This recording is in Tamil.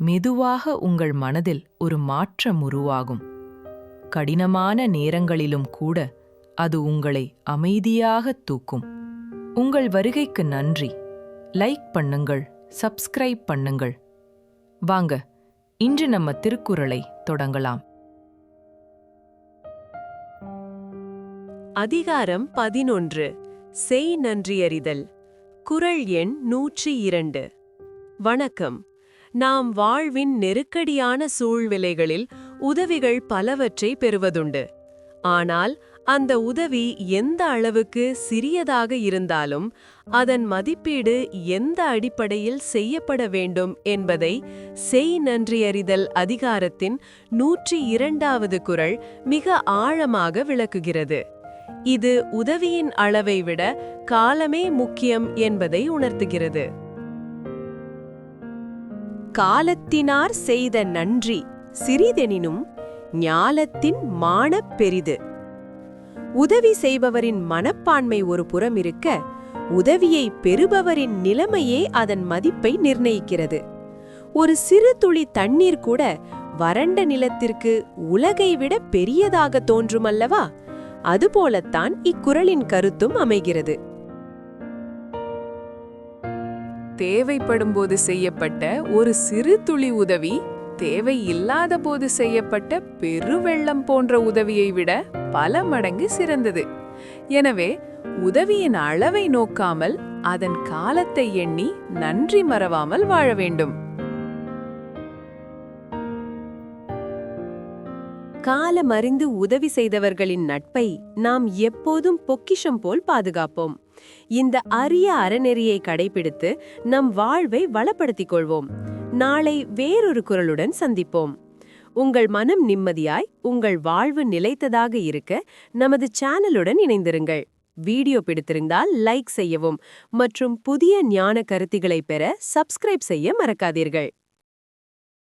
மெதுவாக உங்கள் மனதில் ஒரு மாற்றம் உருவாகும். கடினமான நேரங்களிலும் கூட அது உங்களை அமைதியாக தூக்கும். உங்கள் வருகைக்கு நன்றி. லைக் பண்ணுங்கள் சப்ஸ்கிரைப் பண்ணுங்கள். வாங்க இன்று நம்ம திருக்குறளை தொடங்கலாம். அதிகாரம் பதினொன்று செய் நன்றியறிதல் குறள் எண் நூற்றி இரண்டு. வணக்கம். நாம் வாழ்வின் நெருக்கடியான சூழ்நிலைகளில் உதவிகள் பலவற்றை பெறுவதுண்டு. ஆனால் அந்த உதவி எந்த அளவுக்கு சிறியதாக இருந்தாலும் அதன் மதிப்பீடு எந்த அடிப்படையில் செய்யப்பட வேண்டும் என்பதை செய் நன்றியறிதல் அதிகாரத்தின் நூற்றி இரண்டாவது குரல் மிக ஆழமாக விளக்குகிறது. இது உதவியின் அளவை விட காலமே முக்கியம் என்பதை உணர்த்துகிறது. காலத்தினார் செய்த நன்றி சிறிதெனினும் ஞாலத்தின் மானப் பெரிது. உதவி செய்பவரின் மனப்பான்மை ஒரு புறம் இருக்க உதவியை பெறுபவரின் நிலைமையே அதன் மதிப்பை நிர்ணயிக்கிறது. ஒரு சிறு துளி தண்ணீர் கூட வறண்ட நிலத்திற்கு உலகை விட பெரியதாக தோன்றுமல்லவா? அதுபோலத்தான் இக்குறளின் கருத்தும் அமைகிறது. தேவைப்படும்போது செய்யப்பட்ட ஒரு சிறு துளி உதவி தேவை இல்லாத போது செய்யப்பட்ட பெருவெள்ளம் போன்ற உதவியை விட பல மடங்கு சிறந்தது. எனவே உதவியின் அளவை நோக்காமல் அதன் காலத்தை எண்ணி நன்றி மறவாமல் வாழ வேண்டும். காலமறிந்து உதவி செய்தவர்களின் நட்பை நாம் எப்போதும் பொக்கிஷம் போல் பாதுகாப்போம். இந்த அரிய அறநெறியை கடைபிடித்து நம் வாழ்வை வளப்படுத்திக் கொள்வோம். நாளை வேறொரு குரலுடன் சந்திப்போம். உங்கள் மனம் நிம்மதியாய் உங்கள் வாழ்வு நிலைத்ததாக இருக்க நமது சேனலுடன் இணைந்திருங்கள். வீடியோ பிடித்திருந்தால் லைக் செய்யவும் மற்றும் புதிய ஞான கருத்திகளை பெற சப்ஸ்கிரைப் செய்ய மறக்காதீர்கள்.